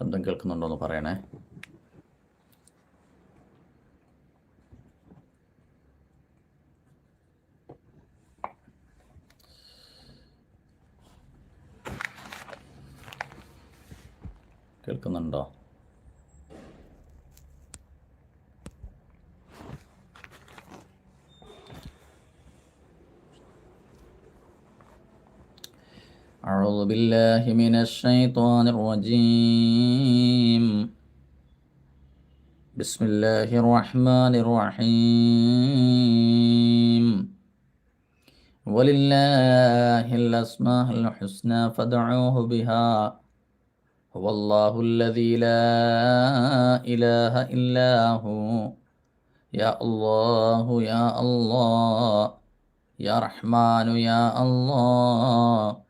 ശബ്ദം കേൾക്കുന്നുണ്ടോ എന്ന് പറയണേ. بالله من الشيطان الرجيم. بسم الله الرحمن الرحيم. ولله الأسماء الحسنى فادعوه بها. هو الله الذي لا إله إلا هو. يا الله يا الله. يا رحمن يا الله.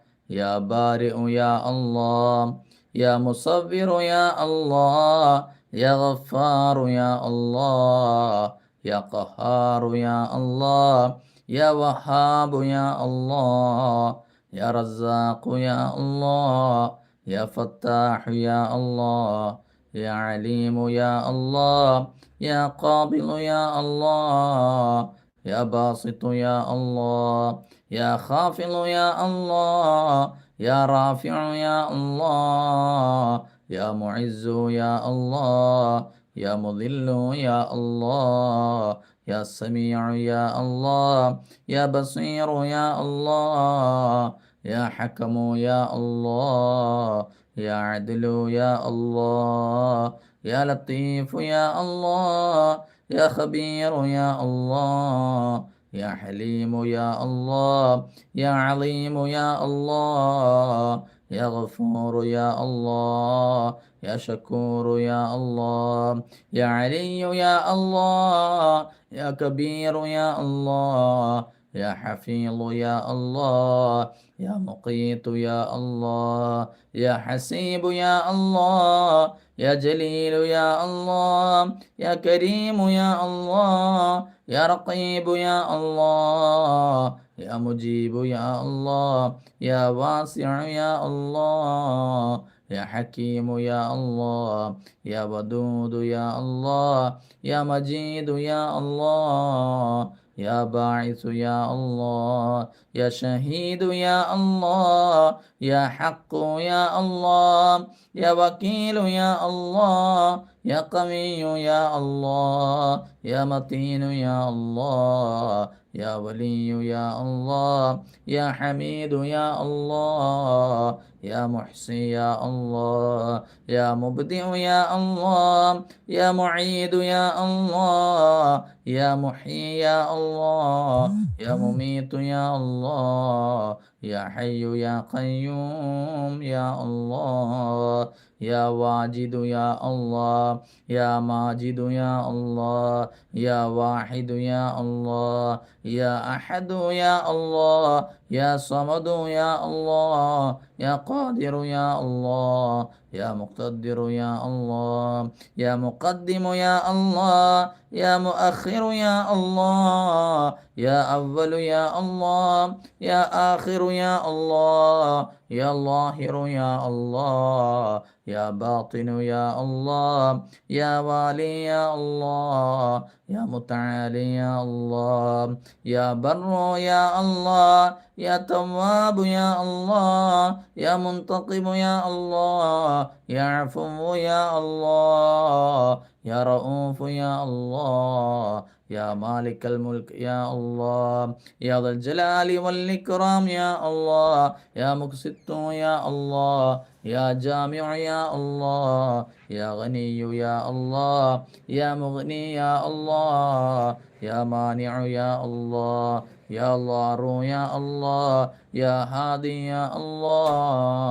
يا بارئ يا الله يا مصبر يا الله يا غفار يا الله يا قهار يا الله يا وهاب يا الله يا رزاق يا الله يا فتاح يا الله يا عليم يا الله يا قابل يا الله يا باسط يا الله يا خافض يا الله يا رافع يا الله يا معز يا الله يا مذل يا الله يا سميع يا الله يا بصير يا الله يا حكم يا الله يا عدل يا الله يا لطيف يا الله يا خبير يا الله يا حليم يا الله يا عليم يا الله يا غفور يا الله يا شكور يا الله يا علي يا الله يا كبير يا الله يا حفيظ يا الله يا مقيت يا الله يا حسيب يا الله يا جليل يا الله يا كريم يا الله يا رقيب يا الله يا مجيب يا الله يا واسع يا الله يا حكيم يا الله يا ودود يا الله يا مجيد يا الله يا باعث يا الله يا شهيد يا الله يا حق يا الله يا وكيل يا الله يا قوي يا الله يا متين يا الله يا ولي يا الله يا حميد يا الله يا محصي يا الله يا مبدع يا الله يا معيد يا الله يا محيي يا الله يا مميت يا الله يا حي يا قيوم يا الله يا واجد يا الله يا ماجد يا الله يا واحد يا الله يا أحد يا الله يا صمد يا الله يا قادر يا الله يا مقتدر يا الله يا مقدم يا الله يا مؤخر يا الله يا أول يا الله يا آخر يا الله يا ظاهر يا الله يا باطن يا الله يا والي يا الله يا متعالي يا الله يا بر يا الله يا تواب يا الله يا منتقم يا الله يا عفو يا الله يا رؤوف يا الله يا مالك الملك يا الله يا ذا الجلال والإكرام يا الله يا مقسط يا الله يا جامع يا الله يا غني يا الله يا مغني يا الله يا مانع يا الله يا ضار يا الله يا هادي يا الله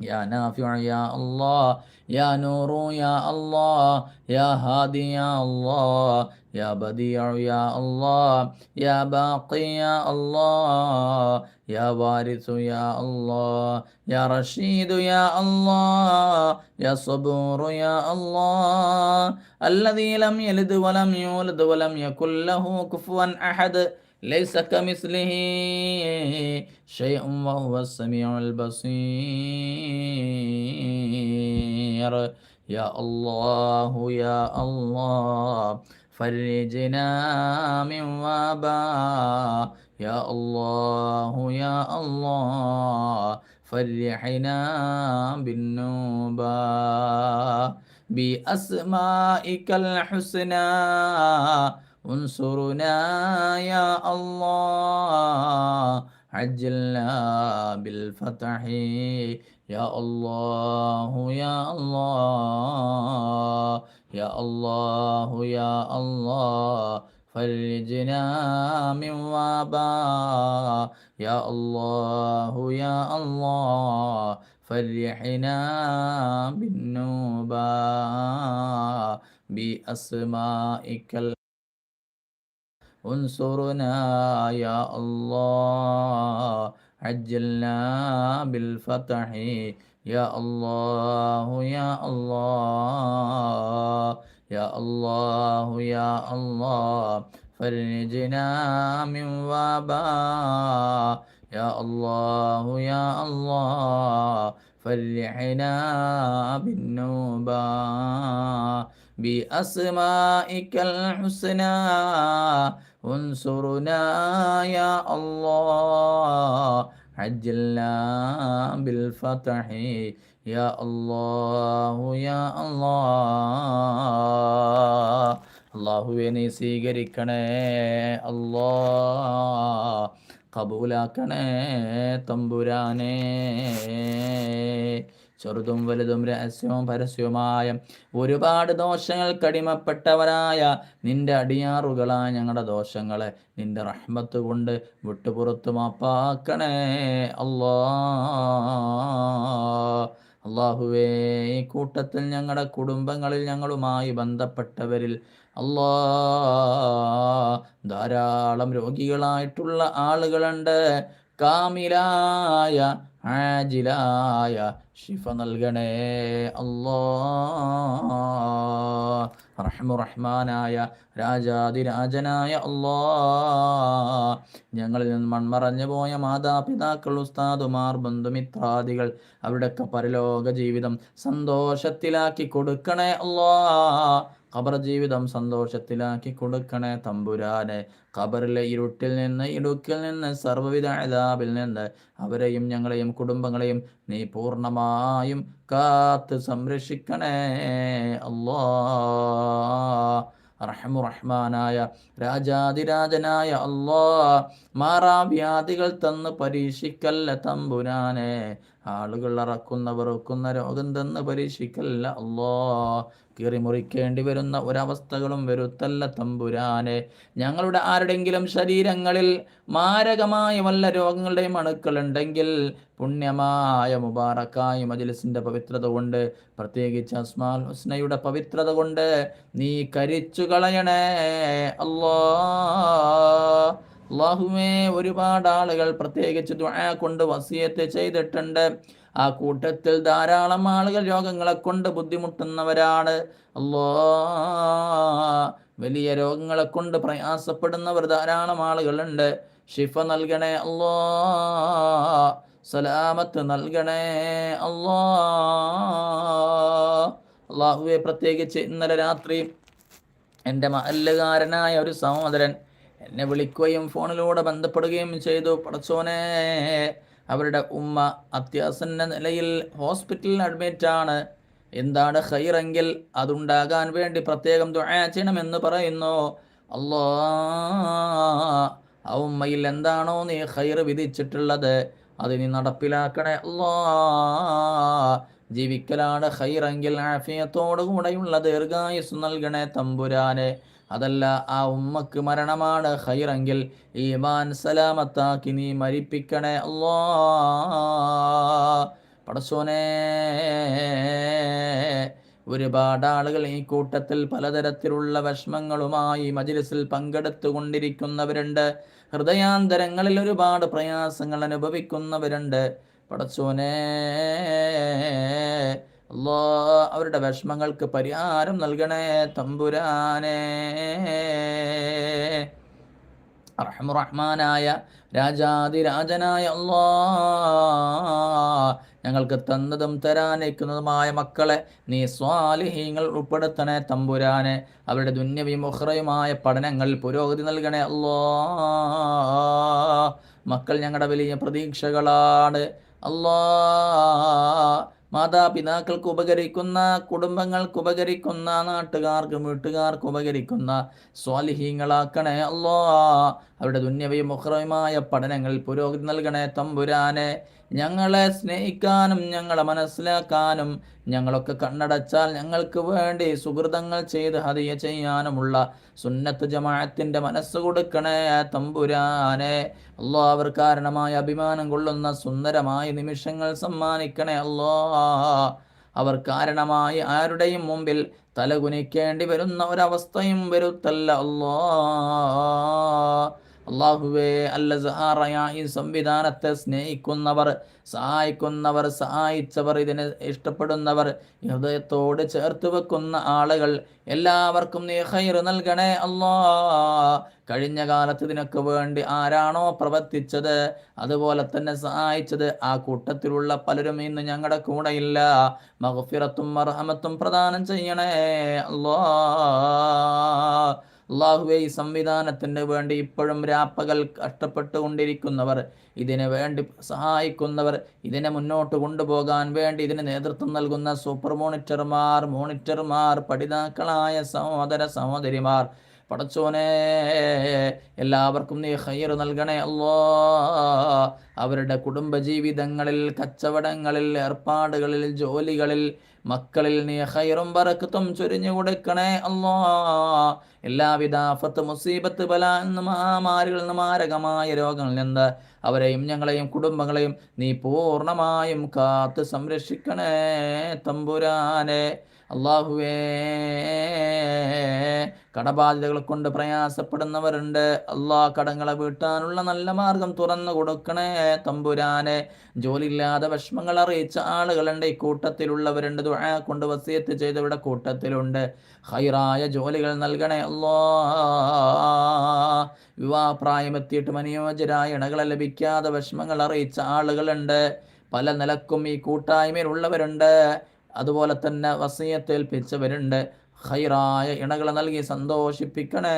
يا نافع يا الله يا نور يا الله يا هادي يا الله يا بديع يا الله يا باقي يا الله يا وارث يا الله يا رشيد يا الله يا صبور يا الله. الذي لم يلد ولم يولد ولم يكن له كفوا أحد. ليس كمثله شيء وهو السميع البصير. يا الله يا الله فرجنا من وباء يا الله يا الله فرحنا بالنوبة. بأسمائك الحسنى انصرنا يا الله. عجلنا بالفتح يا الله يا الله. يا الله يا الله. فرجنا من وباء يا الله يا الله. فرحنا بالنوبة. بأسمائك انصرنا يا الله. عجلنا بالفتح يا الله يا الله يا الله يا الله. فرجنا من وباء يا الله يا الله. فرحنا بالنوبة بأسمائك الحسنى. انصرنا يا الله عجلنا بالفتح يا الله يا الله അള്ളാഹുവെ നീ സ്വീകരിക്കണേ അല്ലാ കബൂലാക്കണേ തമ്പുരാനേ ചെറുതും വലുതും രഹസ്യവും പരസ്യവുമായ ഒരുപാട് ദോഷങ്ങൾ കടിമപ്പെട്ടവരായ നിന്റെ അടിയാറുകളായ ഞങ്ങളുടെ ദോഷങ്ങളെ നിന്റെ റഹ്മത്ത് കൊണ്ട് വിട്ടുപുറത്തു മാപ്പാക്കണേ. അല്ലാ. അള്ളാഹുവേ ഈ കൂട്ടത്തിൽ ഞങ്ങളുടെ കുടുംബങ്ങളിൽ ഞങ്ങളുമായി ബന്ധപ്പെട്ടവരിൽ അല്ലാ. ധാരാളം രോഗികളായിട്ടുള്ള ആളുകളുണ്ട്. കാമിലായ ആജിലായ ശിഫ നൽകണേ. അല്ലാ റഹ്മുറഹ്മാനായ രാജാതിരാജനായ അല്ലാ ഞങ്ങളിൽ നിന്ന് മൺമറഞ്ഞു പോയ മാതാപിതാക്കൾ ഉസ്താദുമാർ ബന്ധുമിത്രാദികൾ അവിടൊക്കെ പരലോക ജീവിതം സന്തോഷത്തിലാക്കി കൊടുക്കണേ അല്ലാ ഖബർ ജീവിതം സന്തോഷത്തിലാക്കി കൊടുക്കണേ തമ്പുരാനെ. ഖബറിലെ ഇരുട്ടിൽ നിന്ന് ഇടുക്കിൽ നിന്ന് സർവവിധ അതാബിൽ നിന്ന് അവരെയും ഞങ്ങളെയും കുടുംബങ്ങളെയും നീ പൂർണമായും കാത്ത് സംരക്ഷിക്കണേ. അല്ലാ. റഹ്മുറഹ്മാനായ രാജാതിരാജനായ അല്ലാ. മാറാവ്യാധികൾ തന്ന് പരീക്ഷിക്കല്ല തമ്പുരാനെ. ആളുകൾ അറക്കുന്നവർ ഒക്കുന്ന രോഗം തന്ന് പരീക്ഷിക്കല്ല അല്ലോ കീറി മുറിക്കേണ്ടി വരുന്ന ഒരവസ്ഥകളും വരുത്തല്ല തമ്പുരാനെ. ഞങ്ങളുടെ ആരുടെങ്കിലും ശരീരങ്ങളിൽ മാരകമായ വല്ല രോഗങ്ങളുടെയും അണുക്കളുണ്ടെങ്കിൽ പുണ്യമായ മുബാറക്കായ മജിലിസിന്റെ പവിത്രത കൊണ്ട് പ്രത്യേകിച്ച് അസ്മാൽ ഹുസ്നയുടെ പവിത്രത കൊണ്ട് നീ കരിച്ചു കളയണേ അല്ലാ അള്ളാഹുവേ ഒരുപാട് ആളുകൾ പ്രത്യേകിച്ച് ദുആ കൊണ്ട് വസിയത്ത് ചെയ്തിട്ടുണ്ട്. ആ കൂട്ടത്തിൽ ധാരാളം ആളുകൾ രോഗങ്ങളെ കൊണ്ട് ബുദ്ധിമുട്ടുന്നവരാണ്. അല്ലോ വലിയ രോഗങ്ങളെ കൊണ്ട് പ്രയാസപ്പെടുന്നവർ ധാരാളം ആളുകളുണ്ട്. ഷിഫ നൽകണേ അല്ലോ സലാമത്ത് നൽകണേ അല്ലോ അള്ളാഹുവെ പ്രത്യേകിച്ച് ഇന്നലെ രാത്രി എന്റെ മഹല്ലുകാരനായ ഒരു സഹോദരൻ എന്നെ വിളിക്കുകയും ഫോണിലൂടെ ബന്ധപ്പെടുകയും ചെയ്തു. പടച്ചോനെ അവരുടെ ഉമ്മ അത്യാസന്ന നിലയിൽ ഹോസ്പിറ്റലിൽ അഡ്മിറ്റാണ് എന്താണ് ഹൈറെങ്കിൽ അതുണ്ടാകാൻ വേണ്ടി പ്രത്യേകം ചെയ്യണമെന്ന് പറയുന്നു. അല്ലോ ആ ഉമ്മയിൽ എന്താണോ നീ ഹൈർ വിധിച്ചിട്ടുള്ളത്? അത് നീ നടപ്പിലാക്കണേ. അല്ലോ ജീവിക്കലാണ് ഹൈറെങ്കിൽ ആഫിയത്തോടു കൂടെയുള്ള ദീർഘായുസ് നൽകണേ തമ്പുരാനെ. അതല്ല ആ ഉമ്മക്ക് മരണമാണ്. ഹൈറെങ്കിൽ ഈമാൻ സലാമത്താക്കി നീ മരിപ്പിക്കണേ അല്ലോ. പടസോനെ ഒരുപാട് ആളുകൾ ഈ കൂട്ടത്തിൽ പലതരത്തിലുള്ള വിഷമങ്ങളുമായി മജിലിസിൽ പങ്കെടുത്തുകൊണ്ടിരിക്കുന്നവരുണ്ട്. ഹൃദയാന്തരങ്ങളിൽ ഒരുപാട് പ്രയാസങ്ങൾ അനുഭവിക്കുന്നവരുണ്ട്. പടച്ചോനെ അല്ലോ അവരുടെ വിഷമങ്ങൾക്ക് പരിഹാരം നൽകണേ തമ്പുരാനേ. റഹ്മുറഹ്മാനായ രാജാതിരാജനായ അല്ലാ ഞങ്ങൾക്ക് തന്നതും തരാനേക്കുന്നതുമായ മക്കളെ നീ സ്വാലിഹീങ്ങൾ ഉൾപ്പെടുത്തണേ തമ്പുരാനെ. അവരുടെ ദുന്യവിയും പഠനങ്ങളിൽ പുരോഗതി നൽകണേ അല്ലോ മക്കൾ ഞങ്ങളുടെ വലിയ പ്രതീക്ഷകളാണ് അല്ലാ മാതാപിതാക്കൾക്ക് ഉപകരിക്കുന്ന കുടുംബങ്ങൾക്ക് ഉപകരിക്കുന്ന നാട്ടുകാർക്ക് വീട്ടുകാർക്ക് ഉപകരിക്കുന്ന സ്വാലിഹീങ്ങളാക്കണേ അല്ലോ അവരുടെ ദുന്യവയും മുഹ്റയുമായ പഠനങ്ങളിൽ പുരോഗതി നൽകണേ തമ്പുരാനെ. ഞങ്ങളെ സ്നേഹിക്കാനും ഞങ്ങളെ മനസ്സിലാക്കാനും ഞങ്ങളൊക്കെ കണ്ണടച്ചാൽ ഞങ്ങൾക്ക് വേണ്ടി സുഹൃതങ്ങൾ ചെയ്ത് ഹതിയ ചെയ്യാനുമുള്ള സുന്നത്ത് ജമാഅത്തിന്റെ മനസ്സ് കൊടുക്കണേ തമ്പുരാനെ. അല്ലോ അവർ കാരണമായ അഭിമാനം കൊള്ളുന്ന സുന്ദരമായ നിമിഷങ്ങൾ സമ്മാനിക്കണേ അല്ലോ. അവർ കാരണമായി ആരുടെയും മുമ്പിൽ തലകുനിക്കേണ്ടി വരുന്ന ഒരവസ്ഥയും വരുത്തല്ല അല്ലോ. അള്ളാഹുവേ അല്ല ഈ സംവിധാനത്തെ സ്നേഹിക്കുന്നവർ സഹായിക്കുന്നവർ സഹായിച്ചവർ ഇതിനെ ഇഷ്ടപ്പെടുന്നവർ ഹൃദയത്തോട് ചേർത്ത് വെക്കുന്ന ആളുകൾ എല്ലാവർക്കും നീ ഹൈർ നൽകണേ അല്ലാ. കഴിഞ്ഞ കാലത്ത് ഇതിനൊക്കെ വേണ്ടി ആരാണോ പ്രവർത്തിച്ചത് അതുപോലെ തന്നെ സഹായിച്ചത് ആ കൂട്ടത്തിലുള്ള പലരും ഇന്ന് ഞങ്ങളുടെ കൂടെയില്ല. മഹഫിറത്തും മർഹമത്തും പ്രദാനം ചെയ്യണേ അല്ലാ. അള്ളാഹുവെ ഈ സംവിധാനത്തിന് വേണ്ടി ഇപ്പോഴും രാപ്പകൽ കഷ്ടപ്പെട്ടുകൊണ്ടിരിക്കുന്നവർ ഇതിനു വേണ്ടി സഹായിക്കുന്നവർ ഇതിനെ മുന്നോട്ട് കൊണ്ടുപോകാൻ വേണ്ടി ഇതിന് നേതൃത്വം നൽകുന്ന സൂപ്പർ മോണിറ്റർമാർ മോണിറ്റർമാർ പഠിതാക്കളായ സഹോദര സഹോദരിമാർ പടച്ചോനെ എല്ലാവർക്കും നീ ഹൈർ നൽകണേ അല്ലോ. അവരുടെ കുടുംബജീവിതങ്ങളിൽ കച്ചവടങ്ങളിൽ ഏർപ്പാടുകളിൽ ജോലികളിൽ മക്കളിൽ നീ ഹൈറും പറക്കത്തും ചൊരിഞ്ഞു കൊടുക്കണേ അല്ലോ. എല്ലാവിധ ആഫത്ത് മുസീബത്ത് ബല എന്ന് മഹാമാരികളിൽ നിന്ന് മാരകമായ രോഗങ്ങളിൽ നിന്ന് അവരെയും ഞങ്ങളെയും കുടുംബങ്ങളെയും നീ പൂർണമായും കാത്ത് സംരക്ഷിക്കണേ തമ്പുരാനെ. അള്ളാഹുവേ കടബാധ്യതകൾ കൊണ്ട് പ്രയാസപ്പെടുന്നവരുണ്ട്. അള്ളാ കടങ്ങളെ വീട്ടാനുള്ള നല്ല മാർഗം തുറന്നു കൊടുക്കണേ തമ്പുരാനെ. ജോലിയില്ലാതെ വിഷമങ്ങൾ അറിയിച്ച ആളുകളുണ്ട്. ഈ കൂട്ടത്തിലുള്ളവരുണ്ട്. ദുആ കൊണ്ട് വസിയത്ത് ചെയ്തവരുടെ കൂട്ടത്തിലുണ്ട്. ഹൈറായ ജോലികൾ നൽകണേ അല്ലോ. വിവാഹപ്രായമെത്തിയിട്ടും അനുയോജ്യരായ ഇണകളെ ലഭിക്കാതെ വിഷമങ്ങൾ അറിയിച്ച ആളുകളുണ്ട്. പല നിലക്കും ഈ കൂട്ടായ്മയിലുള്ളവരുണ്ട്. അതുപോലെ തന്നെ വസീയത്തേൽപ്പിച്ചവരുണ്ട് ഹൈറായ ഇണകളെ നൽകി സന്തോഷിപ്പിക്കണേ.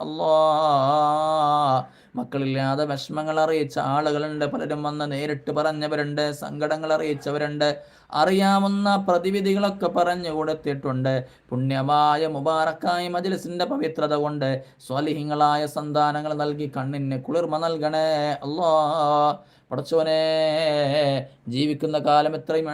അല്ലാ. മക്കളില്ലാതെ വിഷമങ്ങൾ അറിയിച്ച ആളുകളുണ്ട്. പലരും വന്ന് നേരിട്ട് പറഞ്ഞവരുണ്ട്. സങ്കടങ്ങൾ അറിയിച്ചവരുണ്ട്. അറിയാവുന്ന പ്രതിവിധികളൊക്കെ പറഞ്ഞു കൊടുത്തിട്ടുണ്ട്. പുണ്യമായ മുബാറക്കായ മജിലിസിന്റെ പവിത്രത കൊണ്ട് സ്വലിഹിങ്ങളായ സന്താനങ്ങൾ നൽകി കണ്ണിന് കുളിർമ നൽകണേ. അല്ലാ. പടച്ചോനെ ജീവിക്കുന്ന കാലം എത്രയും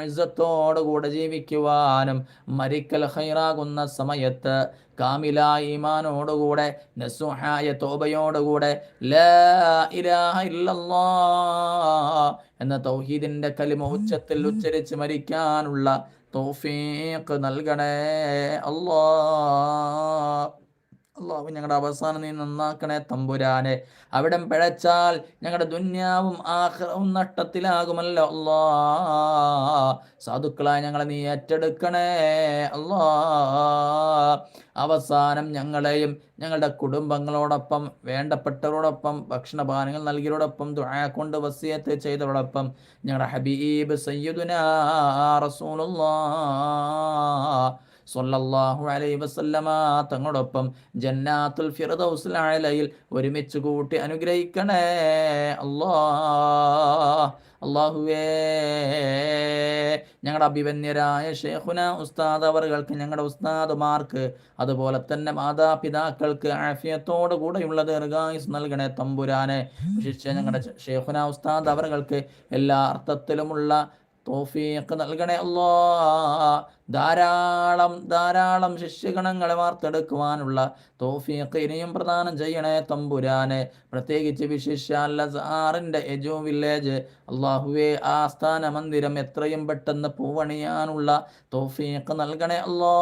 കൂടെ ജീവിക്കുവാനും മരിക്കൽ ഹൈറാകുന്ന സമയത്ത് കാമില ഈമാനോടുകൂടെ നസുഹായ തോബയോടുകൂടെ എന്ന തൗഹീദിന്റെ കലിമ ഉച്ചത്തിൽ ഉച്ചരിച്ച് മരിക്കാനുള്ള തോഫീഖ് നൽകണേ അല്ലാ അള്ളാഹു ഞങ്ങളുടെ അവസാനം നീ നന്നാക്കണേ തമ്പുരാനെ. അവിടെ പിഴച്ചാൽ ഞങ്ങളുടെ ദുന്യാവും ആഹ്റവും നഷ്ടത്തിലാകുമല്ലോ. അല്ലാ സാധുക്കളായ ഞങ്ങളെ നീ ഏറ്റെടുക്കണേ. അല്ലാ അവസാനം ഞങ്ങളെയും ഞങ്ങളുടെ കുടുംബങ്ങളോടൊപ്പം വേണ്ടപ്പെട്ടവരോടൊപ്പം ഭക്ഷണപാനങ്ങൾ നൽകിയതോടൊപ്പം ദുആ കൊണ്ട് വസിയത്ത് ചെയ്തവരോടൊപ്പം ഞങ്ങളുടെ ഹബീബ് സയ്യിദുനാ റസൂലുള്ളാഹ് സൊല്ലാഹു അലൈ വസല്ലമ തങ്ങളോടൊപ്പം ജന്നാത്തുൽ ഫിറദൗസുൽ അലയിൽ ഒരുമിച്ച് കൂട്ടി അനുഗ്രഹിക്കണേ. അല്ലാ അള്ളാഹുവേ ഞങ്ങളുടെ അഭിവന്യരായ ഷേഖുന ഉസ്താദ് അവർക്ക് ഞങ്ങളുടെ ഉസ്താദുമാർക്ക് അതുപോലെ തന്നെ മാതാപിതാക്കൾക്ക് ആഫിയത്തോടു കൂടെയുള്ള ദീർഘായുസ് നൽകണേ തമ്പുരാനെ. വിശിഷ്യ ഞങ്ങളുടെ ഷേഖുന ഉസ്താദ് അവർക്ക് എല്ലാ അർത്ഥത്തിലുമുള്ള തോഫീഖ് നൽകണേ. അല്ലാ ധാരാളം ധാരാളം ശിഷ്യഗണങ്ങളെ വാർത്തെടുക്കുവാനുള്ള തോഫിയൊക്കെ ഇനിയും പ്രദാനം ചെയ്യണേ തമ്പുരാനെ. പ്രത്യേകിച്ച് വിശിഷ്യ ലസാറിന്റെ എജോ വില്ലേജ്. അള്ളാഹുവെ ആസ്ഥാന മന്ദിരം എത്രയും പെട്ടെന്ന് പൂവണിയാനുള്ള തോഫിയൊക്കെ നൽകണേ അല്ലോ.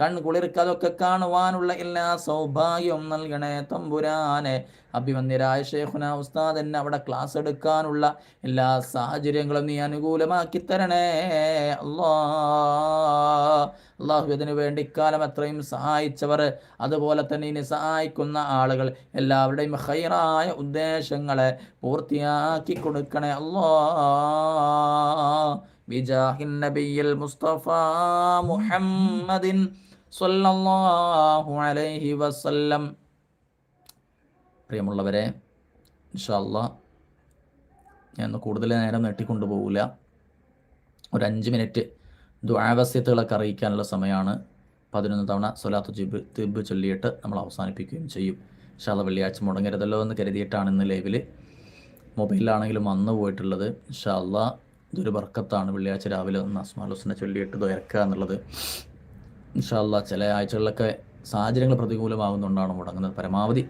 കൺകുളിർക്ക് അതൊക്കെ കാണുവാനുള്ള എല്ലാ സൗഭാഗ്യവും നൽകണേ തമ്പുരാനെ. അഭിമന്യരായ ഷേഖുന ഉസ്താദ് എന്നെ അവിടെ ക്ലാസ് എടുക്കാനുള്ള എല്ലാ സാഹചര്യങ്ങളും നീ അനുകൂലമാക്കി തരണേ അല്ലാ. അള്ളാഹു ഇതിനു വേണ്ടി ഇക്കാലം അത്രയും സഹായിച്ചവർ. അതുപോലെ തന്നെ ഇനി സഹായിക്കുന്ന ആളുകൾ എല്ലാവരുടെയും ഹൈറായ ഉദ്ദേശങ്ങളെ പൂർത്തിയാക്കി കൊടുക്കണേ. അല്ലോ. ബിജാഹിൻ നബിയിൽ മുസ്തഫ മുഹമ്മദിൻ സല്ലല്ലാഹു അലൈഹി വസല്ലം. പ്രിയമുള്ളവരെ ഇൻഷാല്ല ഞാൻ കൂടുതൽ നേരം നീട്ടിക്കൊണ്ടു പോകില്ല ഒരു അഞ്ച് മിനിറ്റ് ദ്വാവസ്യത്തുകളൊക്കെ അറിയിക്കാനുള്ള സമയമാണ്. പതിനൊന്ന് തവണ സൊലാത്ത് ജിബ് തിബ് ചൊല്ലിയിട്ട് നമ്മൾ അവസാനിപ്പിക്കുകയും ചെയ്യും. ഇൻഷാല്ല വെള്ളിയാഴ്ച മുടങ്ങരുതല്ലോ എന്ന് കരുതിയിട്ടാണ് ഇന്ന് ലൈവിൽ മൊബൈലിലാണെങ്കിലും വന്നു പോയിട്ടുള്ളത്. ഇൻഷാല്ല ഇതൊരു ബർക്കത്താണ്. വെള്ളിയാഴ്ച രാവിലെ ഒന്ന് അസ്മാലുസിനെ ചൊല്ലിയിട്ട് ദ്വയർക്കുക എന്നുള്ളത്. ഇൻഷാല്ല ചില ആഴ്ചകളിലൊക്കെ സാഹചര്യങ്ങൾ പ്രതികൂലമാകുന്നുകൊണ്ടാണ് മുടങ്ങുന്നത്. പരമാവധി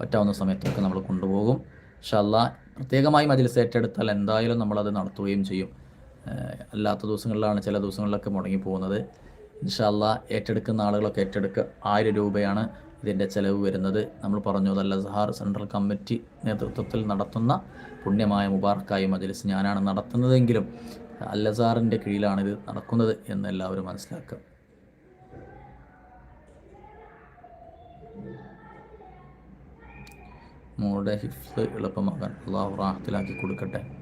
പറ്റാവുന്ന സമയത്തൊക്കെ നമ്മൾ കൊണ്ടുപോകും. ഇൻഷാല്ല പ്രത്യേകമായി മജിൽസ് ഏറ്റെടുത്താൽ എന്തായാലും നമ്മളത് നടത്തുകയും ചെയ്യും. അല്ലാത്ത ദിവസങ്ങളിലാണ് ചില ദിവസങ്ങളിലൊക്കെ മുടങ്ങി പോകുന്നത്. ഇൻഷാല്ല ഏറ്റെടുക്കുന്ന ആളുകളൊക്കെ ഏറ്റെടുക്കുക ആയിരം രൂപയാണ് ഇതിന്റെ ചിലവ് വരുന്നത്. നമ്മൾ പറഞ്ഞു അല്ല സഹാർ സെൻട്രൽ കമ്മിറ്റി നേതൃത്വത്തിൽ നടത്തുന്ന പുണ്യമായ മുബാർക്കായി മജലിസ് ഞാനാണ് നടത്തുന്നതെങ്കിലും അല്ലസാറിന്റെ കീഴിലാണ് ഇത് നടക്കുന്നത് എന്ന് എല്ലാവരും മനസ്സിലാക്കുക. മോളുടെ ഹിഫ്സ് എളുപ്പമാക്കാൻ അള്ളാഹു റാഹത്തിലാക്കി കൊടുക്കട്ടെ.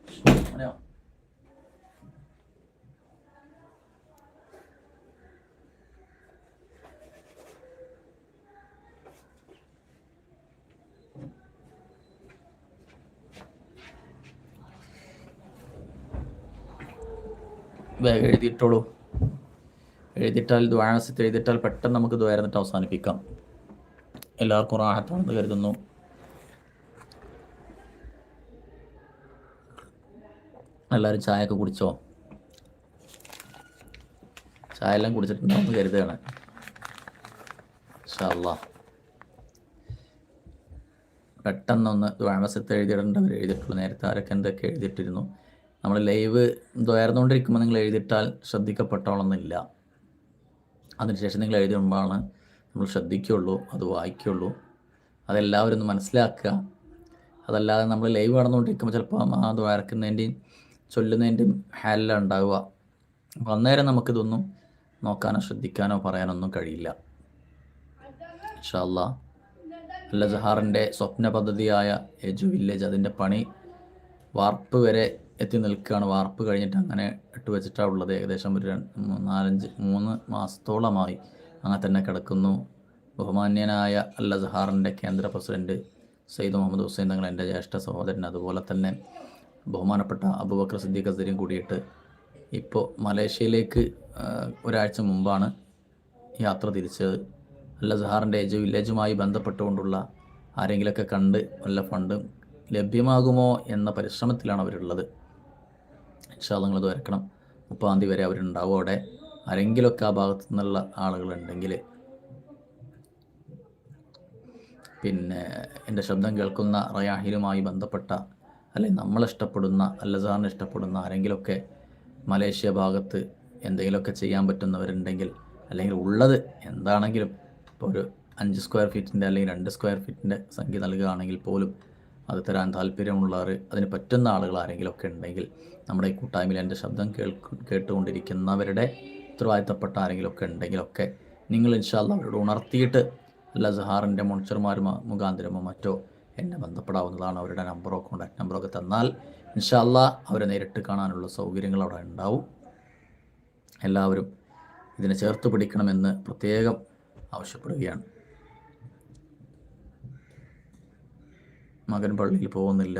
വേഗം എഴുതിയിട്ടോളൂ എഴുതിയിട്ടാൽ ദ്വാരസത്തിൽ എഴുതിയിട്ടാൽ പെട്ടെന്ന് നമുക്ക് ദ്വാരന്നിട്ട് അവസാനിപ്പിക്കാം. എല്ലാവർക്കും റാഹത്താണെന്ന് കരുതുന്നു. എല്ലാവരും ചായയൊക്കെ കുടിച്ചോ? ചായ എല്ലാം കുടിച്ചിട്ടുണ്ടാവുമെന്ന് കരുതുകയാണ്. ഷാല്ലാ പെട്ടെന്നൊന്ന് ദ്വാമസത്ത് എഴുതിയിടേണ്ടവർ എഴുതിയിട്ടുള്ളൂ നേരത്തെ ആരൊക്കെ എന്തൊക്കെ എഴുതിയിട്ടിരുന്നു? നമ്മൾ ലൈവ് ഉയർന്നുകൊണ്ടിരിക്കുമ്പോൾ നിങ്ങൾ എഴുതിയിട്ടാൽ ശ്രദ്ധിക്കപ്പെട്ടോളന്നില്ല അതിനുശേഷം നിങ്ങൾ എഴുതുമ്പോഴാണ് നമ്മൾ ശ്രദ്ധിക്കുകയുള്ളൂ അത് വായിക്കുകയുള്ളൂ. അതെല്ലാവരും ഒന്ന് മനസ്സിലാക്കുക. അതല്ലാതെ നമ്മൾ ലൈവ് നടന്നുകൊണ്ടിരിക്കുമ്പോൾ ചിലപ്പോൾ ആ ദ്വാരക്കുന്നതിന്റെയും ചൊല്ലുന്നതിന്റെയും ഹാലിലാണ് ഉണ്ടാവുക. അപ്പോൾ അന്നേരം നമുക്കിതൊന്നും നോക്കാനോ ശ്രദ്ധിക്കാനോ പറയാനൊന്നും കഴിയില്ല. ഇൻഷാല്ല അല്ല. ജഹാറിന്റെ സ്വപ്ന പദ്ധതിയായ എജു വില്ലേജ് അതിന്റെ പണി വാർപ്പ് വരെ എത്തി നിൽക്കുകയാണ്. വാർപ്പ് കഴിഞ്ഞിട്ട് അങ്ങനെ ഇട്ട് വെച്ചിട്ടാണ് ഉള്ളത്. ഏകദേശം ഒരു നാലഞ്ച് മൂന്ന് മാസത്തോളമായി അങ്ങനെ തന്നെ കിടക്കുന്നു. ബഹുമാന്യനായ അൽ അസഹാറിന്റെ കേന്ദ്ര പ്രസിഡന്റ് സയ്യിദ് മുഹമ്മദ് ഹുസൈൻ തങ്ങൾ എന്റെ ജ്യേഷ്ഠ സഹോദരൻ. അതുപോലെ തന്നെ ബഹുമാനപ്പെട്ട അബുബക്കർ സിദ്ദീഖ് അസരിയും കൂടിയിട്ട് ഇപ്പോൾ മലേഷ്യയിലേക്ക് ഒരാഴ്ച മുമ്പാണ് യാത്ര തിരിച്ചത്. അൽ അസഹാറിന്റെ ഏജ് വില്ലേജുമായി ബന്ധപ്പെട്ടുകൊണ്ടുള്ള ആരെങ്കിലുമൊക്കെ കണ്ട് നല്ല ഫണ്ടും ലഭ്യമാകുമോ എന്ന പരിശ്രമത്തിലാണ് അവരുള്ളത്. ഇൻഷാ നിങ്ങളത് വരക്കണം. മുപ്പതാം തീയതി വരെ അവരുണ്ടാവും അവിടെ. ആരെങ്കിലുമൊക്കെ ആ ഭാഗത്തു നിന്നുള്ള ആളുകളുണ്ടെങ്കിൽ പിന്നെ എന്റെ ശബ്ദം കേൾക്കുന്ന റയാഹിലുമായി ബന്ധപ്പെട്ട അല്ലെങ്കിൽ നമ്മളിഷ്ടപ്പെടുന്ന അല്ലസാറിന് ഇഷ്ടപ്പെടുന്ന ആരെങ്കിലുമൊക്കെ മലേഷ്യ ഭാഗത്ത് എന്തെങ്കിലുമൊക്കെ ചെയ്യാൻ പറ്റുന്നവരുണ്ടെങ്കിൽ അല്ലെങ്കിൽ ഉള്ളത് എന്താണെങ്കിലും ഇപ്പോൾ ഒരു അഞ്ച് സ്ക്വയർ ഫീറ്റിന്റെ അല്ലെങ്കിൽ രണ്ട് സ്ക്വയർ ഫീറ്റിന്റെ സംഖ്യ നൽകുകയാണെങ്കിൽ പോലും അത് തരാൻ താല്പര്യമുള്ളവർ അതിന് പറ്റുന്ന ആളുകൾ ആരെങ്കിലുമൊക്കെ ഉണ്ടെങ്കിൽ നമ്മുടെ ഈ കൂട്ടായ്മയിൽ എന്റെ ശബ്ദം കേൾക്കു കേട്ടുകൊണ്ടിരിക്കുന്നവരുടെ ഉത്തരവാദിത്തപ്പെട്ട ആരെങ്കിലുമൊക്കെ ഉണ്ടെങ്കിലൊക്കെ നിങ്ങൾ ഇൻഷാല്ല അവരോട് ഉണർത്തിയിട്ട് അല്ല സഹാറിന്റെ മോൺസർമാരുമോ മുഖാന്തരമോ മറ്റോ എന്നെ ബന്ധപ്പെടാവുന്നതാണ് അവരുടെ നമ്പറോ കോൺടാക്ട് നമ്പറോ ഒക്കെ തന്നാൽ ഇൻഷാല്ല അവരെ നേരിട്ട് കാണാനുള്ള സൗകര്യങ്ങൾ അവിടെ ഉണ്ടാവും. എല്ലാവരും ഇതിനെ ചേർത്ത് പിടിക്കണമെന്ന് പ്രത്യേകം ആവശ്യപ്പെടുകയാണ്. മകൻ പള്ളിയിൽ പോകുന്നില്ല.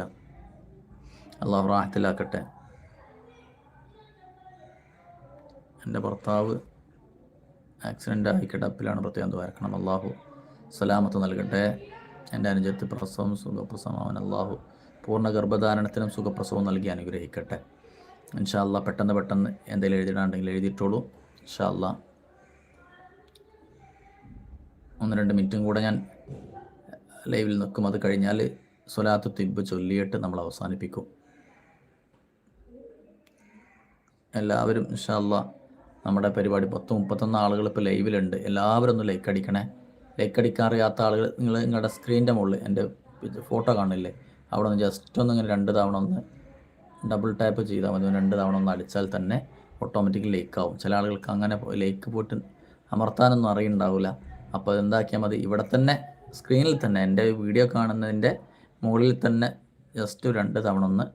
അള്ളാഹു റാഹത്തിലാക്കട്ടെ. എന്റെ ഭർത്താവ് ആക്സിഡന്റ് ആയി കിടപ്പിലാണ് പ്രത്യേകം വരക്കണം അള്ളാഹു സലാമത്ത് നൽകട്ടെ. എന്റെ അനുജത്ത് പ്രസവം സുഖപ്രസവം അള്ളാഹു പൂർണ ഗർഭധാരണത്തിനും സുഖപ്രസവം നൽകി അനുഗ്രഹിക്കട്ടെ. ഇൻഷാല്ല പെട്ടെന്ന് പെട്ടെന്ന് എന്തെങ്കിലും എഴുതിയിടാണ്ടെങ്കിൽ എഴുതിയിട്ടുള്ളൂ ഇൻഷാല്ല ഒന്ന് രണ്ട് മിനിറ്റും കൂടെ ഞാൻ ലൈവിൽ നിൽക്കും. അത് കഴിഞ്ഞാൽ സ്വലാത്ത് തിബ് ചൊല്ലിയിട്ട് നമ്മൾ അവസാനിപ്പിക്കും. എല്ലാവരും ഇൻഷാല്ല നമ്മുടെ പരിപാടി പത്ത് മുപ്പത്തൊന്ന് ആളുകൾ ഇപ്പോൾ ലൈവിലുണ്ട്. എല്ലാവരും ഒന്ന് ലൈക്ക് അടിക്കണേ. ലൈക്ക് അടിക്കാൻ അറിയാത്ത ആളുകൾ നിങ്ങൾ നിങ്ങളുടെ സ്ക്രീനിന്റെ മുകളിൽ എന്റെ ഫോട്ടോ കാണില്ലേ? അവിടെ ഒന്ന് ജസ്റ്റ് ഒന്ന് ഇങ്ങനെ രണ്ട് തവണ ഒന്ന് ഡബിൾ ടാപ്പ് ചെയ്താൽ മതി. രണ്ട് തവണ ഒന്ന് അടിച്ചാൽ തന്നെ ഓട്ടോമാറ്റിക്കലി ലൈക്ക് ആവും. ചില ആളുകൾക്ക് അങ്ങനെ ലൈക്ക് പോയിട്ട് അമർത്താനൊന്നും അറിയുന്നുണ്ടാവില്ല. അപ്പോൾ എന്താക്കിയാൽ മതി. ഇവിടെ തന്നെ സ്ക്രീനിൽ തന്നെ എന്റെ വീഡിയോ കാണുന്നതിന്റെ മുകളിൽ തന്നെ ജസ്റ്റ് രണ്ട് തവണ ഒന്ന്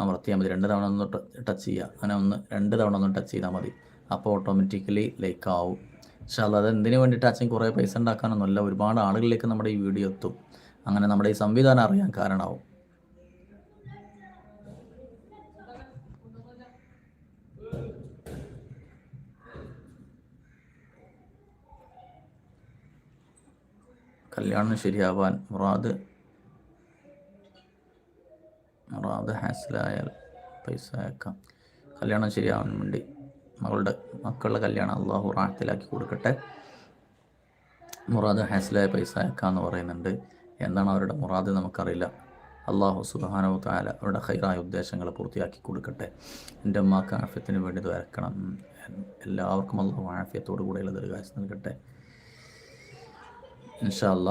അമർത്തിയാൽ മതി. രണ്ട് തവണ ഒന്ന് ടച്ച് ചെയ്യുക. അങ്ങനെ ഒന്ന് രണ്ട് തവണ ഒന്ന് ടച്ച് ചെയ്താൽ മതി. അപ്പോൾ ഓട്ടോമാറ്റിക്കലി ലൈക്ക് ആവും. പക്ഷേ അത് എന്തിനു വേണ്ടിയിട്ട് അച്ഛൻ കുറേ പൈസ ഉണ്ടാക്കാനൊന്നുമല്ല. ഒരുപാട് ആളുകളിലേക്ക് നമ്മുടെ ഈ വീഡിയോ എത്തും. അങ്ങനെ നമ്മുടെ ഈ സംവിധാനം അറിയാൻ കാരണമാവും. കല്യാണം ശരിയാവാൻ മുറാദ് മുറാദ് ഹാസിലായാൽ പൈസ അയക്കാം. കല്യാണം ശരിയാവാൻ വേണ്ടി മകളുടെ മക്കളുടെ കല്യാണം അള്ളാഹു റാഹത്തിലാക്കി കൊടുക്കട്ടെ. മുറാദ് ഹാസിലായ പൈസ അയക്കാമെന്ന് പറയുന്നുണ്ട്. എന്താണ് അവരുടെ മുറാദ് നമുക്കറിയില്ല. അള്ളാഹു സുബാനോ താല അവരുടെ ഹൈറായ ഉദ്ദേശങ്ങൾ പൂർത്തിയാക്കി കൊടുക്കട്ടെ. എന്റെ അമ്മയ്ക്ക് ആഫ്യത്തിന് വേണ്ടി വരക്കണം എല്ലാവർക്കും അള്ളാഹു ആഫ്യത്തോടു കൂടെയുള്ള ദീർഘാശം നൽകട്ടെ. ഇൻഷാ ഇൻഷാല്ല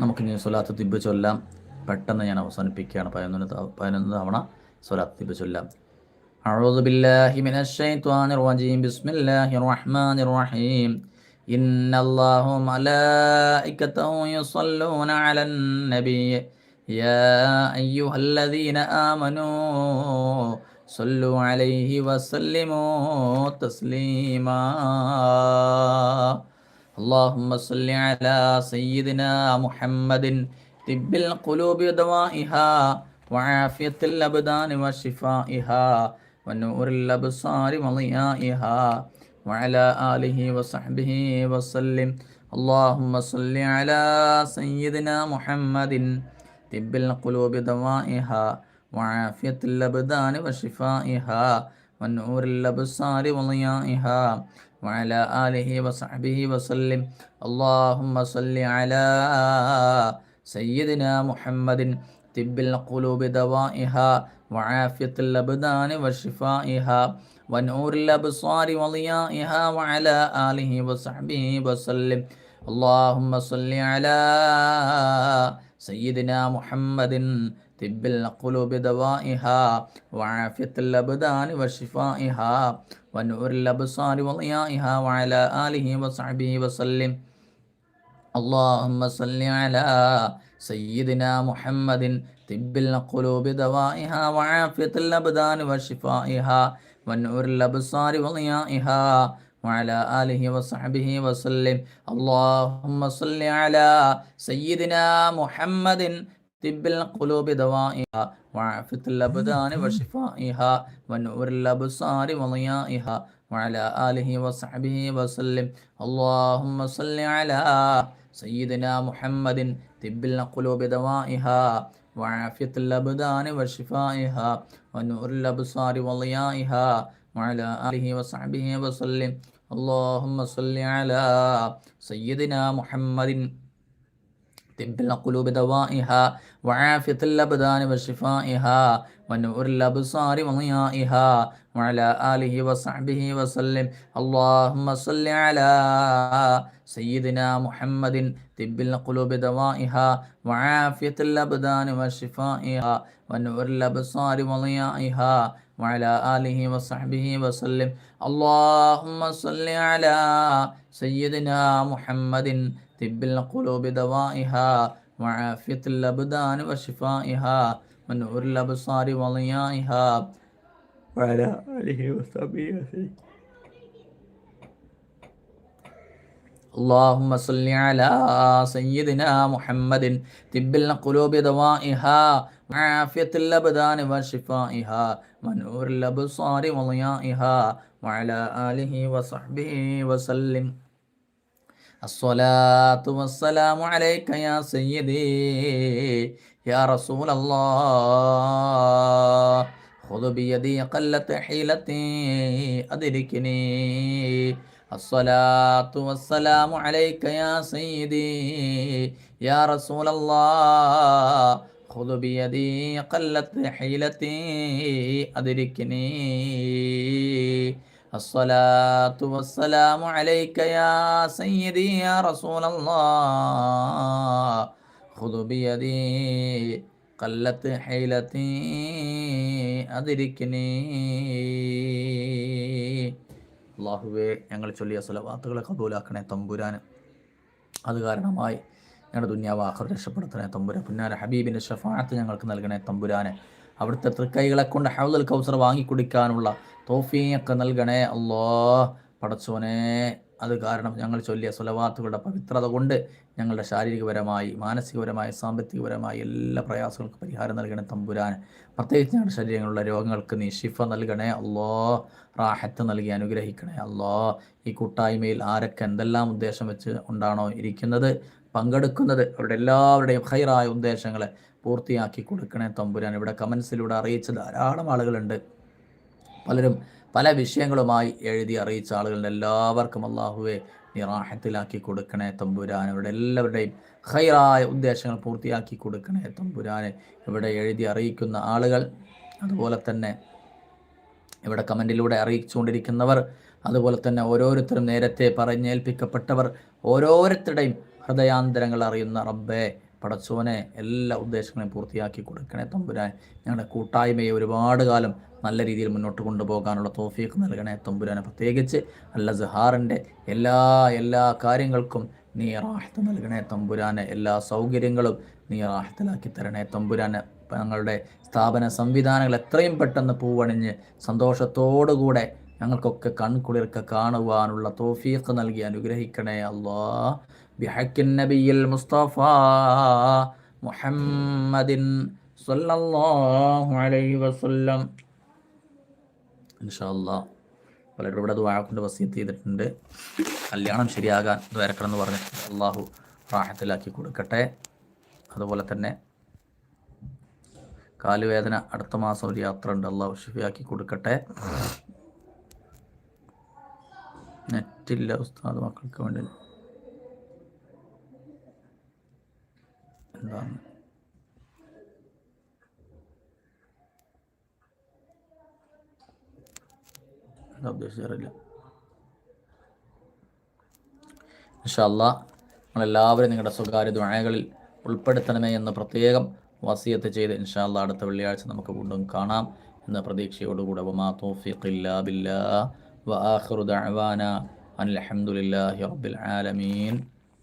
നമുക്കിനി സ്വലാത്ത് തിബ് ചൊല്ലാം. പെട്ടെന്ന് ഞാൻ അവസാനിപ്പിക്കുകയാണ് പതിനൊന്ന് പതിനൊന്ന് തവണ സ്വലാത്ത് തിബ് ചൊല്ലാം أعوذ بالله من الشيطان الرجيم بسم الله الرحمن الرحيم إن الله وملائكته يصلون على النبي يا أيها الذين آمنوا صلوا عليه وسلموا تسليما اللهم صل على سيدنا محمد طب القلوب ودوائها وعافية الأبدان وشفائها ونور الأبصار وضيائها وعلى آله وصحبه وسلم اللهم صل على سيدنا محمد طب القلوب دوائها وعافية الأبدان وشفائها ونور الأبصار وضيائها وعلى آله وصحبه وسلم اللهم صل على سيدنا محمد طب القلوب دوائها وعافية الأبدان وشفائها ونور الأبصار وضيائها وعلى آله وصحبه وسلم. اللهم صل على سيدنا محمد طب القلوب دوائها وعافية الأبدان وشفائها ونور الأبصار وضيائها وعلى آله وصحبه وسلم. اللهم صل على سيدنا محمد طب القلوب دوائها وعافية الأبدان وشفائها ونور الأبصار وضيائها وعلى آله وصحبه وسلم. اللهم صل على سيدنا محمد طب القلوب دوائها وعافية الأبدان وشفائها ونور الأبصار وضيائها وعلى آله وصحبه وسلم. اللهم صل على سيدنا محمد طب القلوب دوائها وعافية الأبدان وشفائها ونور الأبصار وضيائها وعلى آله وصحبه وسلم اللهم صل على سيدنا محمد طب القلوب دوائها وعافية الأبدان وشفائها ونور الأبصار وضيائها وعلى آله وصحبه وسلم. اللهم صل على سيدنا محمد. طب القلوب دوائها وعافية الأبدان وشفائها ونور الأبصار وضيائها وعلى آله وصحبه وسلم. اللهم صل على سيدنا محمد. طب القلوب دوائها وعافية الأبدان وشفائها ونور الأبصار وضيائها وعلى آله وصحبه وسلم اللهم صل على سيدنا محمد طب القلوب دوائها عافية الأبدان وشفائها ونور الأبصار وضيائها وعلى آله وصحبه وسلم الصلاة والسلام عليك يا سيدي يا رسول الله. خذ بيدي قلت حيلتي أدركني. الصلاة والسلام عليك يا سيدي يا رسول الله. خذ بيدي قلت حيلتي أدركني. الصلاة والسلام عليك يا سيدي يا رسول الله خذ بيدي قلت حيلتي أدركني അള്ളാഹുവെ ഞങ്ങൾ ചൊല്ലിയ സ്വലവാത്തുകളെ കബൂലാക്കണേ തമ്പുരാൻ അത് കാരണമായി ഞങ്ങളുടെ ദുന്യാവ് ആഹർ രക്ഷപ്പെടുത്തണേ തമ്പുര പുന്നാര ഹബീബിൻ്റെ ഷഫാത്ത് ഞങ്ങൾക്ക് നൽകണേ തമ്പുരാനെ അവിടുത്തെ തൃക്കൈകളെ കൊണ്ട് ഹൗദൽ കൗസർ വാങ്ങിക്കുടിക്കാനുള്ള തോഫിയൊക്കെ നൽകണേ. അല്ലോ പടച്ചോനെ അത് കാരണം ഞങ്ങൾ ചൊല്ലിയ സ്വലവാത്തുകളുടെ പവിത്രത കൊണ്ട് ഞങ്ങളുടെ ശാരീരികപരമായി മാനസികപരമായി സാമ്പത്തികപരമായി എല്ലാ പ്രയാസങ്ങൾക്കും പരിഹാരം നൽകണേ തമ്പുരാൻ. പ്രത്യേകിച്ച് ഞങ്ങളുടെ ശരീരങ്ങളുള്ള രോഗങ്ങൾക്ക് നീ ഷിഫ നൽകണേ. അല്ലോ റാഹത്ത് നൽകി അനുഗ്രഹിക്കണേ. അല്ലോ ഈ കൂട്ടായ്മയിൽ ആരൊക്കെ എന്തെല്ലാം ഉദ്ദേശം വെച്ച് ഉണ്ടാണോ ഇരിക്കുന്നത്? പങ്കെടുക്കുന്നത് അവരുടെ എല്ലാവരുടെയും ഹൈറായ ഉദ്ദേശങ്ങളെ പൂർത്തിയാക്കി കൊടുക്കണേ തമ്പുരാൻ. ഇവിടെ കമൻസിലൂടെ അറിയിച്ച ധാരാളം ആളുകളുണ്ട്. പലരും പല വിഷയങ്ങളുമായി എഴുതി അറിയിച്ച ആളുകളുണ്ട്. എല്ലാവർക്കും അള്ളാഹുവെ നിറാഹത്തിലാക്കി കൊടുക്കണേ തമ്പുരാൻ. ഇവിടെ എല്ലാവരുടെയും ഹൈറായ ഉദ്ദേശങ്ങൾ പൂർത്തിയാക്കി കൊടുക്കണേ തമ്പുരാനെ. ഇവിടെ എഴുതി അറിയിക്കുന്ന ആളുകൾ അതുപോലെ തന്നെ ഇവിടെ കമന്റിലൂടെ അറിയിച്ചുകൊണ്ടിരിക്കുന്നവർ അതുപോലെ തന്നെ ഓരോരുത്തരും നേരത്തെ പറഞ്ഞേൽപ്പിക്കപ്പെട്ടവർ ഓരോരുത്തരുടെയും ഹൃദയാന്തരങ്ങൾ അറിയുന്ന റബ്ബെ പടച്ചോനെ എല്ലാ ഉദ്ദേശങ്ങളെയും പൂർത്തിയാക്കി കൊടുക്കണേ തമ്പുരാൻ. ഞങ്ങളുടെ കൂട്ടായ്മയെ ഒരുപാട് കാലം നല്ല രീതിയിൽ മുന്നോട്ട് കൊണ്ടുപോകാനുള്ള തോഫീക്ക് നൽകണേ തമ്പുരാനെ. പ്രത്യേകിച്ച് അല്ല ജഹാറിന്റെ എല്ലാ എല്ലാ കാര്യങ്ങൾക്കും നീ റാഹത്ത് നൽകണേ തമ്പുരാനെ. എല്ലാ സൗകര്യങ്ങളും നീ റാഹത്തിലാക്കി തരണേ തമ്പുരാനെ. ഞങ്ങളുടെ സ്ഥാപന സംവിധാനങ്ങൾ എത്രയും പെട്ടെന്ന് പൂവണിഞ്ഞ് സന്തോഷത്തോടുകൂടെ ഞങ്ങൾക്കൊക്കെ കൺകുളിർക്ക കാണുവാനുള്ള തോഫിയൊക്കെ നൽകി അനുഗ്രഹിക്കണേ അല്ലാ محمد صلى الله عليه وسلم. അലൈഹി شاء الله പലരും ഇവിടെ ദുആ കൊണ്ട് വസീത്ത് ചെയ്തിട്ടുണ്ട്. കല്യാണം ശരിയാകാൻ വരക്കണം എന്ന് പറഞ്ഞ് അള്ളാഹു റാഹത്തിലാക്കി കൊടുക്കട്ടെ. അതുപോലെ തന്നെ കാലുവേദന അടുത്ത മാസം ഒരു യാത്ര ഉണ്ട്. അള്ളാഹു ഷിഫിയാക്കി കൊടുക്കട്ടെ. നെറ്റില്ല ഉസ്താദ് മക്കൾക്ക് വേണ്ടി. എന്താണ്? ഉദ്ദേശിച്ചറിയില്ല ഇൻഷല്ല നിങ്ങളെല്ലാവരും നിങ്ങളുടെ സ്വകാര്യ ദ്വായകളിൽ ഉൾപ്പെടുത്തണമേ എന്ന് പ്രത്യേകം വസിയത്ത് ചെയ്ത് ഇൻഷാല്ല അടുത്ത വെള്ളിയാഴ്ച നമുക്ക് വീണ്ടും കാണാം എന്ന പ്രതീക്ഷയോടുകൂടെ. വമാ തോഫിഖില്ലാ ബില്ലാ വ ആഖിറു അൽഹംദുലില്ലാഹി റബ്ബിൽ ആലമീൻ.